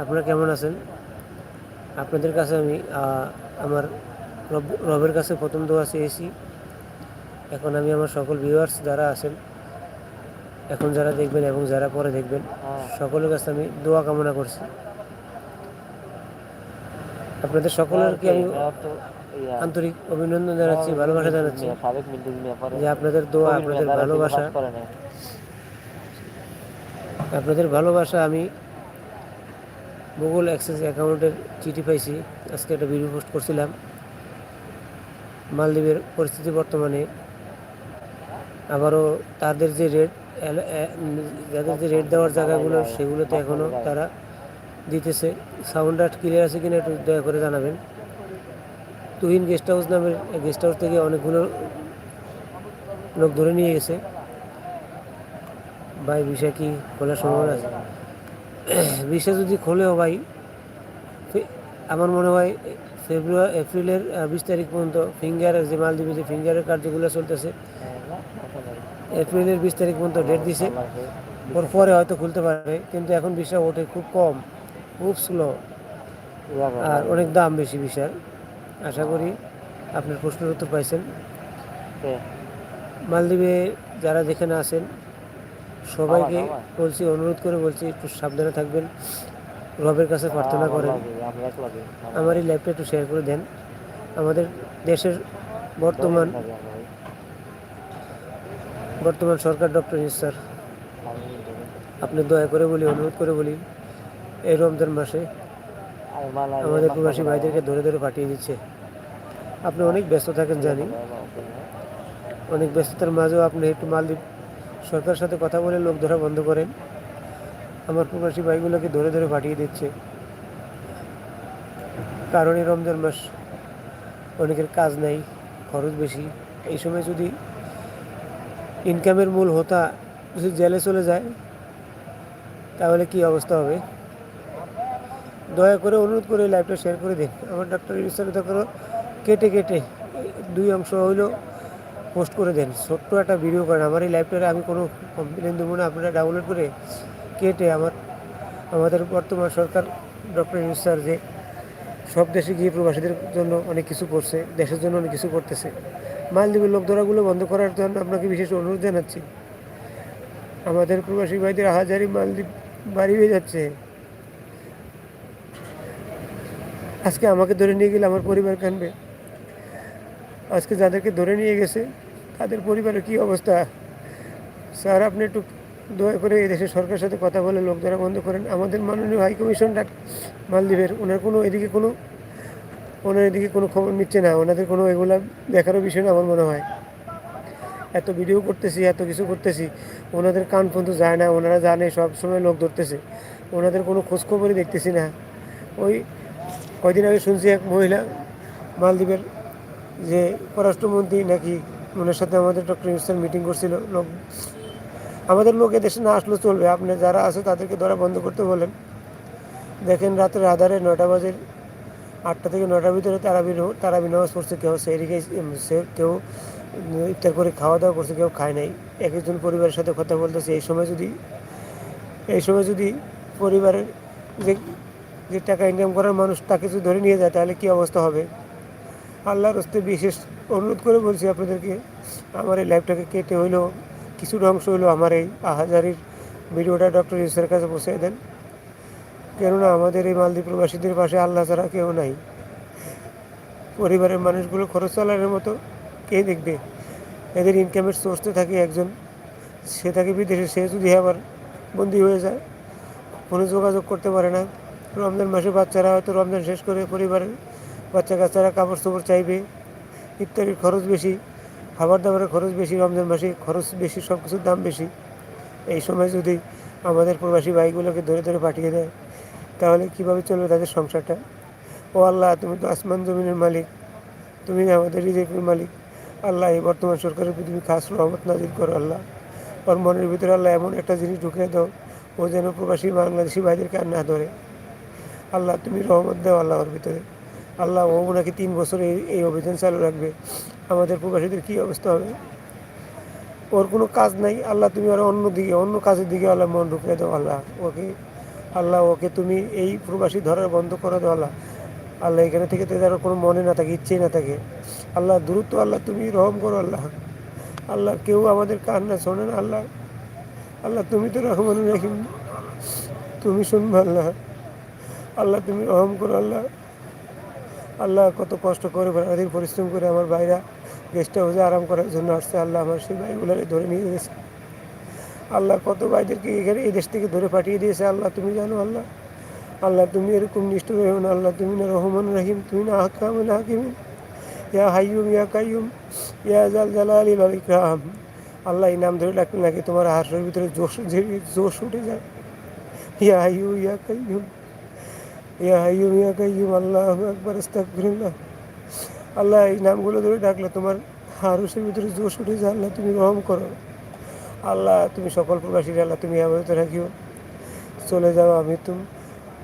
আপনারা কেমন আছেন? আপনাদের কাছে আমি আমার রব- রবের কাছে প্রথম দোয়া চেয়েছি। এখন আমি আমার সকল ভিউয়ার্স যারা আছেন এখন যারা দেখবেন এবং যারা পরে দেখবেন হ্যাঁ। সকলের কাছে আমি দোয়া কামনা করছি। আপনাদের সকলেরকে আমি আন্তরিক অভিনন্দন জানাচ্ছি ভালোবাসা জানাচ্ছি। যে আপনাদের দোয়া আপনাদের ভালোবাসা। আপনাদের ভালোবাসা আমি গুগল অ্যাক্সেস অ্যাকাউন্টের চিঠি পাইছি। আজকে একটা ভিডিও পোস্ট করছিলাম। মালদ্বীপের পরিস্থিতি বর্তমানে। আবারও তাদের যে রেট যাদের যে রেট দেওয়ার জায়গাগুলো সেগুলোতে এখনও তারা দিতেছে। সাউন্ড আর্ট ক্লিয়ার আছে কিনা একটু দয়া করে জানাবেন। তুহিন গেস্ট হাউস নামের গেস্ট হাউস থেকে অনেকগুলো লোক ধরে নিয়ে গেছে। ভাই, বিষয় কি খোলার সম্ভাবনা আছে? বিষয় যদি খোলেও ভাই আমার মনে হয় ফেব্রুয়ারি এপ্রিলের বিশ তারিখ পর্যন্ত ফিঙ্গার যে মালদ্বীপে যে ফিঙ্গারের কার্যগুলো চলতেছে। এপ্রিলের বিশ তারিখ পর্যন্ত ডেট দিছে। ওর পরে হয়তো খুলতে পারবে কিন্তু এখন বিষয় ওঠে খুব কম খুব স্লো আর অনেক দাম বেশি বিষয়ের। আশা করি আপনার প্রশ্নের উত্তর পাইছেন। মালদ্বীপে যারা যেখানে আছেন সবাইকে। বলছি অনুরোধ করে বলছি একটু সাবধানে থাকবেন। রবের কাছে প্রার্থনা করেন। আমরা এই লাইফটা একটু শেয়ার করে দেন। আমাদের দেশের বর্তমান। বর্তমান সরকার ডক্টর স্যার। আপনি দয়া করে বলি অনুরোধ করে বলি এই রমজান মাসে আমাদের প্রবাসী ভাইদেরকে ধরে ধরে পাঠিয়ে দিচ্ছে। আপনি অনেক ব্যস্ত থাকেন জানি। অনেক ব্যস্ততার মাঝেও আপনি একটু মালদ্বীপ সরকারের সাথে কথা বলে লোক ধরা বন্ধ করেন। আমার প্রবাসী ভাইগুলোকে ধরে ধরে পাঠিয়ে দিচ্ছে। কারণ রমজান মাস। অনেকের কাজ নাই, খরচ বেশি। এই সময় যদি ইনকামের মূল হোতা যদি জেলে চলে যায়, তাহলে কি অবস্থা হবে? দয়া করে অনুরোধ করে লাইভটা শেয়ার করে দিন। আমার ডাক্তার করো কেটে কেটে দুই অংশ হইলেও পোস্ট করে দেন। ছোট্ট একটা ভিডিও করেন। আমার এই লাইভটারে আমি কোনো কমপ্লেন দেবো না। আপনারা ডাউনলোড করে কেটে আমার, আমাদের বর্তমান সরকার ডক্টর ইউনুস স্যার যে সব দেশে গিয়ে প্রবাসীদের জন্য অনেক কিছু করছে, দেশের জন্য অনেক কিছু করতেছে। মালদ্বীপের লোক ধরাগুলো বন্ধ করার জন্য আপনাকে বিশেষ অনুরোধ জানাচ্ছি। আমাদের প্রবাসী ভাইদের হাজারি মালদ্বীপ বাড়ি হয়ে যাচ্ছে। আজকে আমাকে ধরে নিয়ে গেলে আমার পরিবার কানবে আজকে যাদেরকে ধরে নিয়ে গেছে তাদের পরিবারের কি অবস্থা? স্যার, আপনি একটু দয়া করে এই দেশের সরকারের সাথে কথা বলে লোক ধরা বন্ধ করেন। আমাদের মাননীয় হাই কমিশন ডাক মালদ্বীপের, ওনার কোনো এদিকে কোনো, ওনার এদিকে কোনো খবর নিচ্ছে না। ওনাদের কোনো এগুলা দেখারও বিষয় না আমার মনে হয়। এত ভিডিও করতেছি, এত কিছু করতেছি, ওনাদের কান পর্যন্ত যায় না, ওনারা জানে, সব সময় লোক ধরতেছে। ওনাদের কোনো খোঁজখবরই দেখতেছি না। ওই কয়দিন আগে শুনছি এক মহিলা মালদ্বীপের যে পররাষ্ট্রমন্ত্রী নাকি ওনার সাথে আমাদের ডক্টর ইউসার মিটিং করছিল, লোক আমাদের লোক এদেশে না আসলেও চলবে। আপনি যারা আছে তাদেরকে ধরা বন্ধ করতে বলেন। দেখেন রাতের আধারে নটা বাজে, আটটা থেকে নটার ভিতরে তারাবি তারাবি নামাজ পড়ছে, কেউ সেদিকে সে কেউ ইফতার করে খাওয়া দাওয়া করছে, কেউ খায় নাই। এক একজন পরিবারের সাথে কথা বলতেছে। এই সময় যদি এই সময় যদি পরিবারের যে যে টাকা ইনকাম করার মানুষ তাকে যদি ধরে নিয়ে যায়, তাহলে কী অবস্থা হবে? আল্লাহর হস্তে বিশেষ অনুরোধ করে বলছি আপনাদেরকে, আমার এই লাইফটাকে কেটে হইলেও কিছুটা অংশ হইলেও আমার এই আহাজারির ভিডিওটা ডক্টর ইউসের কাছে পৌঁছে দেন। কেননা আমাদের এই মালদ্বীপ প্রবাসীদের পাশে আল্লাহ ছাড়া কেউ নাই। পরিবারের মানুষগুলো খরচ চালানোর মতো কে দেখবে? এদের ইনকামের সোর্সতে থাকে একজন। সে থাকে বিদেশে, সে যদি আবার বন্দি হয়ে যায়, কোনো যোগাযোগ করতে পারে না। রমজান মাসে বাচ্চারা হয়তো রমজান শেষ করে পরিবারের বাচ্চা কাচ্চারা কাপড় চোপড় চাইবে ইত্যাদির খরচ বেশি, খাবার দাবারের খরচ বেশি, রমজান মাসে খরচ বেশি সব কিছুর দাম বেশি। এই সময় যদি আমাদের প্রবাসী ভাইগুলোকে ধরে ধরে পাঠিয়ে দেয়, তাহলে কীভাবে চলবে তাদের সংসারটা? ও আল্লাহ, তুমি তো আসমান জমিনের মালিক, তুমি আমাদের রিজেকের মালিক। আল্লাহ, এই বর্তমান সরকারের প্রতি তুমি খাস রহমত নাজির করো আল্লাহ। ওর মনের ভিতরে আল্লাহ এমন একটা জিনিস ঢুকিয়ে দাও, ও যেন প্রবাসী বাংলাদেশি ভাইদেরকে আর না ধরে। আল্লাহ, তুমি রহমত দাও আল্লাহ ওর ভিতরে। আল্লাহ ও নাকি তিন বছর এই এই অভিযান চালু রাখবে। আমাদের প্রবাসীদের কী অবস্থা হবে? ওর কোনো কাজ নাই। আল্লাহ, তুমি আর অন্য দিকে অন্য কাজের দিকে আল্লাহ মন ঢুকিয়ে দাও আল্লাহ। ওকে আল্লাহ, ওকে তুমি এই প্রবাসী ধরার বন্ধ করে দাও আল্লাহ। আল্লাহ, এখানে থেকে তো যেন কোনো মনে না থাকে, ইচ্ছেই না থাকে। আল্লাহ, দ্রুত আল্লাহ, তুমি রহম করো আল্লাহ। আল্লাহ, কেউ আমাদের কান্না শোনে না আল্লাহ। আল্লাহ, তুমি তো রহমান রাখিম তুমি শুনবে আল্লাহ। আল্লাহ, তুমি রহম করো আল্লাহ। আল্লাহ কত কষ্ট করে সারাদিন পরিশ্রম করে আমার ভাইরা গেস্ট হাউসে আরাম করার জন্য আসছে, আল্লাহ আমার সেই ভাইগুলারে ধরে নিয়ে গেছে। আল্লাহ কত ভাইদেরকে এখানে এই দেশ থেকে ধরে পাঠিয়ে দিয়েছে, আল্লাহ তুমি জানো আল্লাহ। আল্লাহ তুমি এরকম নিষ্ঠুর হয়েও না, আল্লাহ তুমি না রহমান রাহিম, তুমি না হাকাম না হাকিম। ইয়া হাইয়ুম, ইয়া কাইয়ুম, ইয়া জাল জালালি ওয়াল ইকরাম। আল্লাহ এই নাম ধরে ডাকলে নাকি তোমার হার্টের ভিতরে জোশ জোশ উঠে যায়। ইয়া হাইয়ু ইয়া কাইয়ুম। ইয়া হাইয়ুম ইয়া কাইয়ুম আল্লাহু আকবার, আস্তাগফিরুল্লাহ। আল্লাহ এই নামগুলো ধরে ডাকলে তোমার হারুসের ভিতরে জোশ উঠে যায়, আল্লাহ তুমি রহম করো। আল্লাহ তুমি সকল প্রবাসীর, আল্লাহ তুমি আবাদত রাখিও। চলে যাও আমি তুমি,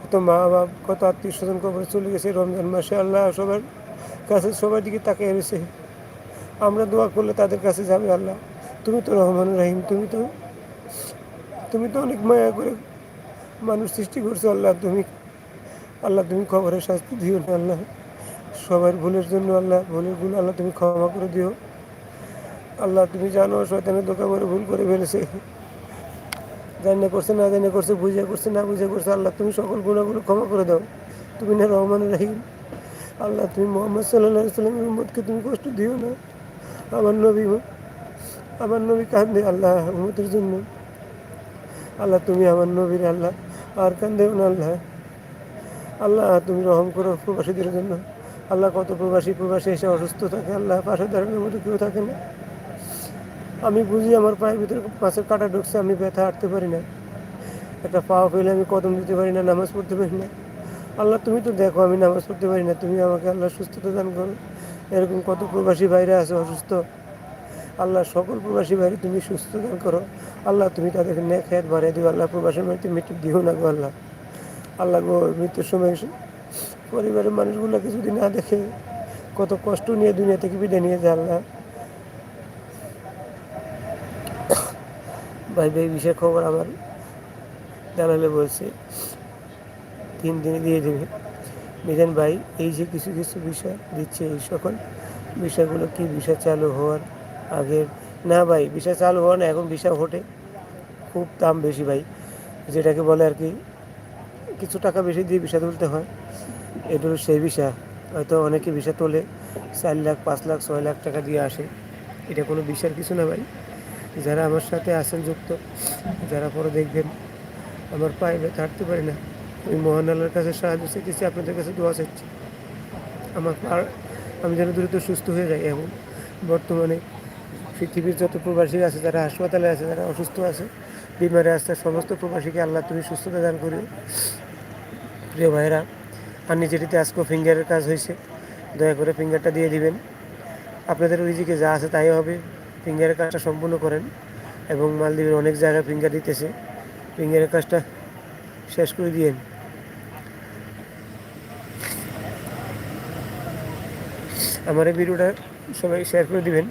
কত মা বাপ কত আত্মীয় স্বজন কবর চলে গেছে রমজান মাসে, আল্লাহ সবার কাছে, সবার দিকে তাকিয়ে রয়েছে। আমরা দোয়া করলে তাদের কাছে যাবে আল্লাহ। তুমি তো রহমান রাহিম, তুমি তো তুমি তো অনেক মায়া করে মানুষ সৃষ্টি করছ আল্লাহ। তুমি আল্লাহ তুমি খবরের শাস্তি দিও না আল্লাহ। সবার ভুলের জন্য আল্লাহ, ভুলের ভুল আল্লাহ তুমি ক্ষমা করে দিও। আল্লাহ তুমি জানো শয়তানের দোকা করে ভুল করে ফেলেছে। জানে করছে, না জানিয়ে করছে, বুঝে করছে, না বুঝে করছে, আল্লাহ তুমি সকল গুণাগুলো ক্ষমা করে দাও। তুমি না রহমান রাহিম। আল্লাহ তুমি মোহাম্মদ সাল্লাহ সাল্লামের উম্মতকে তুমি কষ্ট দিও না। আমার নবী আমার নবী কান্দে আল্লাহ উম্মতের জন্য। আল্লাহ তুমি আমার নবীর আল্লাহ, আর কান্দেও না আল্লাহ। আল্লাহ, তুমি রহম করো প্রবাসীদের জন্য। আল্লাহ, কত প্রবাসী প্রবাসী এসে অসুস্থ থাকে। আল্লাহ, পাশে দাঁড়ানোর মতো কেউ থাকে না। আমি বুঝি আমার পায়ের ভিতরে পাশের কাটা ঢুকছে, আমি ব্যথা হাঁটতে পারি না। একটা পা ফেলে আমি কদম দিতে পারি না, নামাজ পড়তে পারি না। আল্লাহ, তুমি তো দেখো আমি নামাজ পড়তে পারি না, তুমি আমাকে আল্লাহ সুস্থতা দান করো। এরকম কত প্রবাসী বাইরে আছে অসুস্থ। আল্লাহ, সকল প্রবাসী বাইরে তুমি সুস্থ দান করো। আল্লাহ, তুমি তাদেরকে নেক হায়াত বাড়িয়ে দিও। আল্লাহ প্রবাসী বাড়িতে মৃত্যু দিও না গো আল্লাহ। আল্লাহ মৃত্যুর সময় পরিবারের মানুষগুলোকে যদি না দেখে, কত কষ্ট নিয়ে দুনিয়া থেকে বিদায় নিয়ে যায় আল্লাহ। ভাই ভাই বিষয় খবর আমার জানালে বলছে, তিন দিনে দিয়ে দেবে। মিজান ভাই, এই যে কিছু কিছু বিষয় দিচ্ছে, এই সকল বিষয়গুলো কি বিষয় চালু হওয়ার আগের? না ভাই বিষয় চালু হওয়া না, এখন বিষয় ওঠে খুব দাম বেশি ভাই, যেটাকে বলে আর কি কিছু টাকা বেশি দিয়ে বিষয় তুলতে হয়। এটা হলো সেই বিষয় হয়তো অনেকে বিষয় তোলে, চার লাখ, পাঁচ লাখ, ছয় লাখ টাকা দিয়ে আসে। এটা কোনো বিষয়ের কিছু না ভাই। যারা আমার সাথে আছেন যুক্ত, যারা পরে দেখবেন, আমার পায়ে ব্যথা হাঁটতে পারি না। আমি মহান আল্লাহর কাছে সাহায্য চেয়েছি আপনাদের কাছে দোয়া চাচ্ছি আমার পা আমি যেন দ্রুত সুস্থ হয়ে যাই এবং বর্তমানে পৃথিবীর যত প্রবাসী আছে, যারা হাসপাতালে আছে, যারা অসুস্থ আছে বিমারে আছে সমস্ত প্রবাসীকে আল্লাহ তুমি সুস্থতা দান করিও প্রিয় ভাইরা আর নিজেটিতে আজকে ফিঙ্গারের কাজ হয়েছে। দয়া করে ফিঙ্গারটা দিয়ে দিবেন। আপনাদের ওইদিকে যা আছে তাই হবে। ফিঙ্গারের কাজটা সম্পূর্ণ করেন এবং মালদ্বীপের অনেক জায়গায় ফিঙ্গার দিতেছে। ফিঙ্গারের কাজটা শেষ করে দিয়েন। আমার এই ভিডিওটা সবাই শেয়ার করে দিবেন।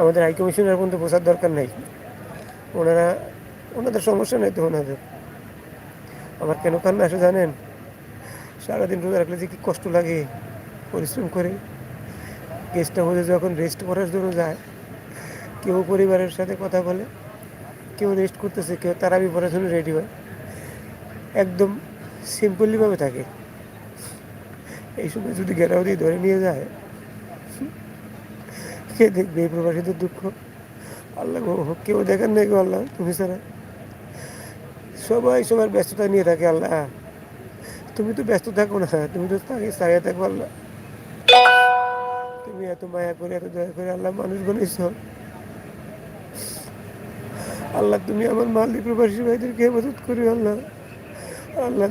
আমাদের হাই কমিশনার পর্যন্ত বোঝার দরকার নাই। ওনারা, ওনাদের সমস্যা নেই তো ওনাদের। আমার কেন কান্না আসে জানেন? সারাদিন রোজা রাখলে যে কি কষ্ট লাগে পরিশ্রম করে। গেস্ট হাউসে যখন রেস্ট করার জন্য যায়, কেউ পরিবারের সাথে কথা বলে, কেউ রেস্ট করতেছে, কেউ তারাবি পড়ার জন্য রেডি হয়। একদম সিম্পলিভাবে থাকে। এই সময় যদি গেরাও দিয়ে ধরে নিয়ে যায়, কে দেখবে এই প্রবাসীদের দুঃখ? আল্লাহ কেউ দেখেন নাই গো আল্লাহ, তুমি ছাড়া। সবাই সবার ব্যস্ততা নিয়ে থাকে আল্লাহ। তুমি তো ব্যস্ত থাকো না তুমি তো সারিয়ে থাকো আল্লাহ তুমি এত মায়া করে, এত দয়া করে আল্লাহ মানুষ বানিয়েছ। আল্লাহ, তুমি আমার মালিক প্রবাসী ভাইদেরকে হেফাজত করি, আল্লাহ। আল্লাহ,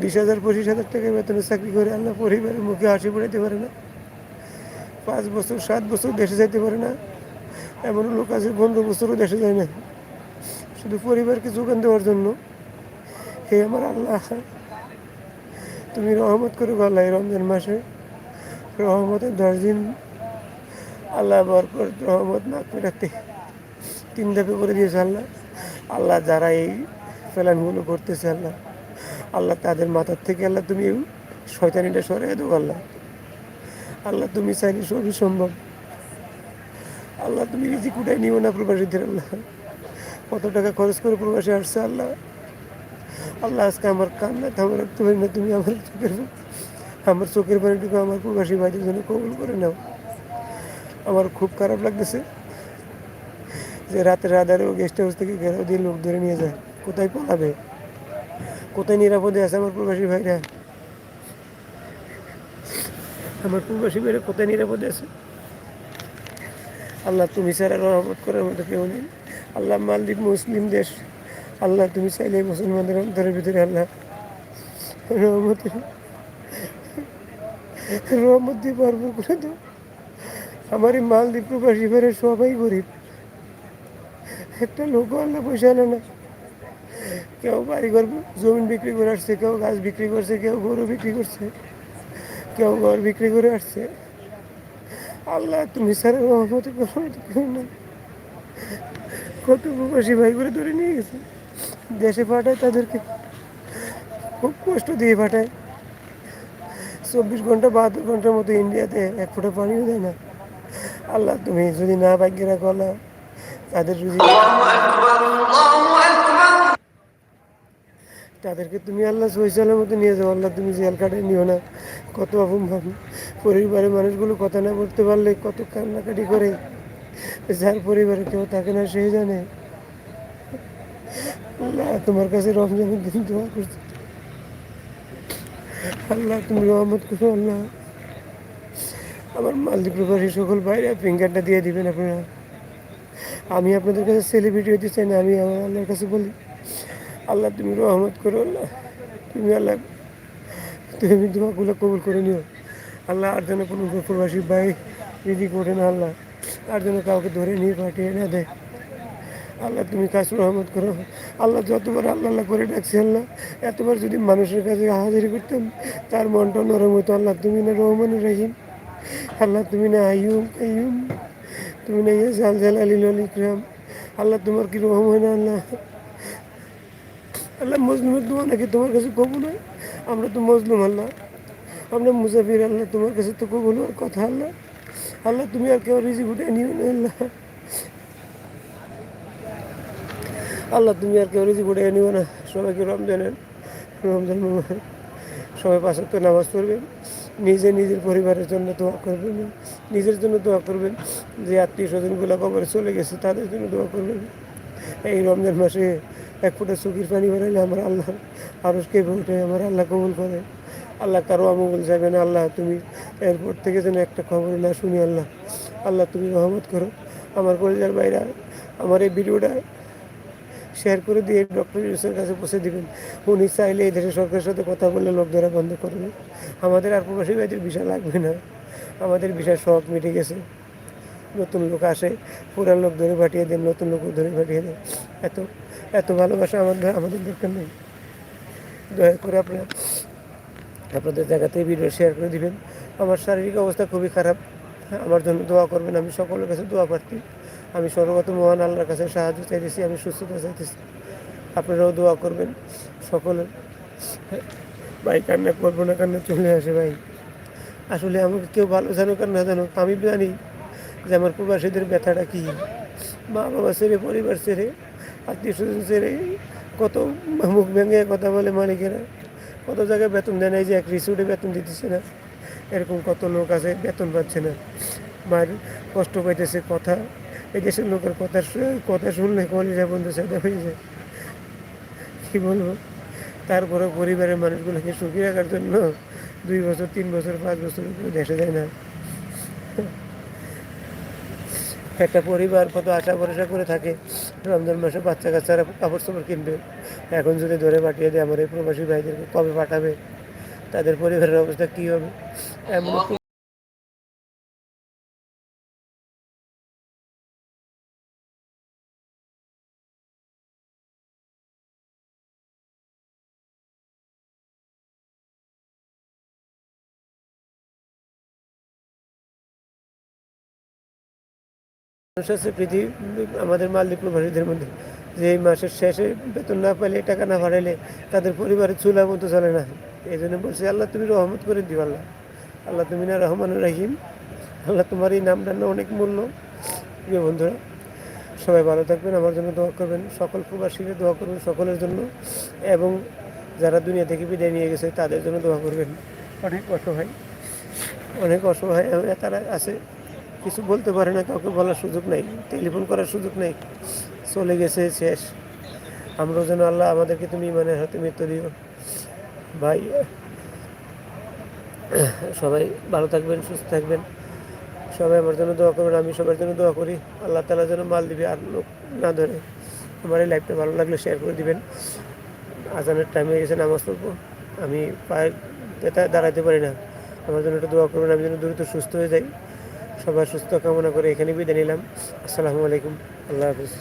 বিশ হাজার, পঁচিশ হাজার টাকা বেতনে চাকরি করে আল্লাহ পরিবারের মুখে হাসি পড়াইতে পারে না। পাঁচ বছর, সাত বছর দেশে যাইতে পারে না। এমন লোক আছে, পনেরো বছরও দেশে যায় না। শুধু পরিবারকে যোগান দেওয়ার জন্য। হে আমার আল্লাহ তুমি রহমত করে এই রমজান মাসে। রহমতের দশ দিন আল্লাহ বরকত, রহমত না পেটাতে তিন ধাপে করে দিয়েছে আল্লাহ। আল্লাহ যারা এই ফেলানগুলো করতেছে আল্লাহ আল্লাহ তাদের মাথার থেকে আল্লাহ তুমি শয়তানিটা সরাই দেবো আল্লাহ। আল্লাহ তুমি চাইলে সবই সম্ভব। আল্লাহ তুমি রিজিক উঠাই নিও না প্রবাসীদের আল্লাহ। কত টাকা খরচ করে প্রবাসী আসছে আল্লাহ? আল্লাহ আজকে আমার কান্না থামা রাখতে পারি না, তুমি আমার চোখের আমার চোখের পানিটুকু আমার প্রবাসী ভাইদের জন্য কবুল করে নাও। আমার খুব খারাপ লাগতেছে যে রাতের আধারেও গেস্ট হাউস থেকে ঘেরাও দিয়ে লোক ধরে নিয়ে যায়। কোথায় পলাবে? কোথায় নিরাপদে আছে আমার প্রবাসী ভাইরা? আমার প্রবাসী ভাইরা কোথায় নিরাপদে আছে? আল্লাহ তুমি ছাড়া রহমত করার মতো কেউ নেই। আল্লাহ মালদ্বীপ মুসলিম দেশ আল্লাহ, তুমি চাইলে মুসলমানদের অন্তরের ভিতরে আল্লাহ রহমতের রহমত দিয়ে করে দাও। আমার এই মালদ্বীপ প্রবাসী ভাইরা সবাই গরিব। একটা লোকও আল্লাহ পয়সা আনে না। কেউ বাড়িঘর জমিন বিক্রি করে আসছে, কেউ গাছ বিক্রি করছে, কেউ গরু বিক্রি করছে, কেউ ঘর বিক্রি করে আসছে। আল্লাহ, তুমি সারা রহমতে কত প্রবাসী ভাই করে ধরে নিয়ে গেছে। দেশে পাঠায়, তাদেরকে খুব কষ্ট দিয়ে পাঠায়। চব্বিশ ঘণ্টা, বাহাত্তর ঘণ্টার মতো ইন্ডিয়াতে এক ফোঁটা পানিও দেয় না। আল্লাহ, তুমি যদি না ভাগ্যে রাখো আল্লাহ, তাদের রুজি তাদেরকে তুমি আল্লাহ সহিসালের মতো নিয়ে যাও। আল্লাহ, তুমি জেল কাটে নিও না। কত অপমান। পরিবারের মানুষগুলো কথা না বলতে পারলে কত কান্নাকাটি করে। যার পরিবারে কেউ থাকে না সেই জানে। আল্লাহ, তোমার কাছে রমজানের দিন দোয়া করছি। আল্লাহ, তুমি রহমত করো আল্লাহ। আমার মালদ্বীপ প্রবাসী সকল বাইরে ফিঙ্গারটা দিয়ে দিবেন আপনারা। আমি আপনাদের কাছে সেলিব্রিটি হতে চাই না, আমি আমার আল্লাহর কাছে বলি, আল্লাহ, তুমি রহমত করো, আল্লাহ। তুমি আল্লাহ, তুমি দোয়াগুলো কবুল করে নিও। আল্লাহ, আর যেন কোনো প্রবাসী ভাই যদি করে না, আল্লাহ। আর যেন কাউকে ধরে নিয়ে পাঠিয়ে না দেয়। আল্লাহ তুমি কাজ রহমত করো। আল্লাহ যতবার আল্লাহ আল্লাহ করে ডাকছি আল্লাহ এতবার যদি মানুষের কাছে হাজিরি করতাম তার মনটা নরম হতো। আল্লাহ তুমি না রহমান রহিম, আল্লাহ তুমি না আইয়ুম কাইয়ুম, তুমি না ইয়া জাল জাল আলী আল ইকরাম। আল্লাহ তোমার কি রহম হয় না আল্লাহ? আল্লাহ মজলুমের দোয়া নাকি তোমার কাছে কবুল হয়? আমরা তো মজলুম আল্লাহ। আমরা মুসাফির আল্লাহ, তোমার কাছে তো কবুল হওয়ার কথা আল্লাহ। আল্লাহ তুমি আর কেউ রিজি উঠে নিও না আল্লাহ। আল্লাহ, তুমি আর কেউ রিজি উঠে নিও না। সবাইকে রমজানের রমজান। সবাই পাশে তো নামাজ পড়বেন। নিজে নিজের পরিবারের জন্য দোয়া করবেন। নিজের জন্য দোয়া করবেন যে আত্মীয় স্বজনগুলো কবরে চলে গেছে, তাদের জন্য দোয়া করবেন। এই রমজান মাসে এক ফুটা চুকির পানি বেড়াইলে আমার আল্লাহ আরও কে উঠে আমার আল্লাহ কবুল করে। আল্লাহ কারও আমল যাবে না। আল্লাহ, তুমি এরপর থেকে যেন একটা খবর না শুনি আল্লাহ। আল্লাহ, তুমি রহমত করো। আমার কলেজের বাইরে আমার এই ভিডিওটা শেয়ার করে দিয়ে ডক্টর ইউসের কাছে পৌঁছে দিবেন উনি চাইলে এই দেশের সরকারের সাথে কথা বললে লোক ধরা বন্ধ করবে। আমাদের আর প্রবাসী ভাইদের বিষয় লাগবে না। আমাদের বিষয় সব মিটে গেছে। নতুন লোক আসে, পুরান লোক ধরে পাঠিয়ে দেন, নতুন লোক ধরে পাঠিয়ে দেন। এত এত ভালোবাসা আমাদের আমাদের দরকার নেই। দয়া করে আপনারা, আপনাদের জায়গাতে ভিডিও শেয়ার করে দিবেন। আমার শারীরিক অবস্থা খুবই খারাপ। আমার জন্য দোয়া করবেন, আমি সকলের কাছে দোয়া প্রার্থী। আমি সর্বত মহান আল্লাহর কাছে সাহায্য চাইতেছি, আমি সুস্থতা চাইতেছি। আপনারাও দোয়া করবেন সকলের। ভাই, কান্না করব না, কান্না চলে আসে ভাই। আসলে আমাকে কেউ ভালো জানুক আর না জানুক, আমি জানি যে আমার প্রবাসীদের ব্যথাটা কী। মা বাবা ছেড়ে, পরিবার ছেড়ে, আত্মীয় স্বজন ছেড়ে, কত মুখ ভেঙে কথা বলে মালিকেরা, কত জায়গায় বেতন দেয় না এই যে এক রিসুটে বেতন দিতেছে না। এরকম কত লোক আছে, বেতন পাচ্ছে না। মায়ের কষ্ট পাইতেছে কথা। এই দেশের লোকের কথা কথা শুনলে কলিজা বন্ধু সেটা হয়ে যায় কী বলব? তারপরে পরিবারের মানুষগুলোকে সুখী রাখার জন্য দুই বছর, তিন বছর, পাঁচ বছর দেশে যায় না। একটা পরিবার কত আশা ভরসা করে থাকে, রমজান মাসে বাচ্চা কাচ্চারা কাপড় চোপড় কিনবে। এখন যদি ধরে পাঠিয়ে দেয় আমার এই প্রবাসী ভাইদেরকে কবে পাঠাবে? তাদের পরিবারের অবস্থা কী হবে? এমন পৃথিবী, আমাদের মালদ্বীপ প্রবাসীদের মধ্যে। যে এই মাসের শেষে বেতন না পাইলে টাকা না ভাড়াইলে তাদের পরিবারের চুলা মতো চলে না। এই জন্য বলছি, আল্লাহ তুমি রহমত করে দিও আল্লাহ। আল্লাহ তুমি না রহমান রাহিম। আল্লাহ তোমার এই নামটার না অনেক মূল্য। প্রিয় বন্ধুরা, সবাই ভালো থাকবেন, আমার জন্য দোয়া করবেন। সকল প্রবাসীকে দোয়া করবেন সকলের জন্য। এবং যারা দুনিয়া থেকে বিদায় নিয়ে গেছে, তাদের জন্য দোয়া করবেন। অনেক অসহায়। অনেক অসহায় তারা আছে। কিছু বলতে পারে না, কাউকে বলার সুযোগ নেই, টেলিফোন করার সুযোগ নেই, চলে গেছে শেষ। আমরাও যেন আল্লাহ আমাদেরকে তুমি ইমানের হাতে মৃত্যু দিও। ভাই, সবাই ভালো থাকবেন, সুস্থ থাকবেন। সবাই আমার জন্য দোয়া করবেন, আমি সবার জন্য দোয়া করি। আল্লাহ তালা যেন মাল দিবে আর লোক না ধরে। আমার এই লাইফটা ভালো লাগলে শেয়ার করে দিবেন। আজানের টাইম হয়ে গেছে, নামাজ পড়ব। আমি ব্যথায় দাঁড়াতে পারি না। আমার জন্য একটু দোয়া করবেন, আমি যেন দ্রুত সুস্থ হয়ে যাই। সবার সুস্থ কামনা করে এখানে বিদায় নিলাম। আসসালামু আলাইকুম। আল্লাহ হাফিজ।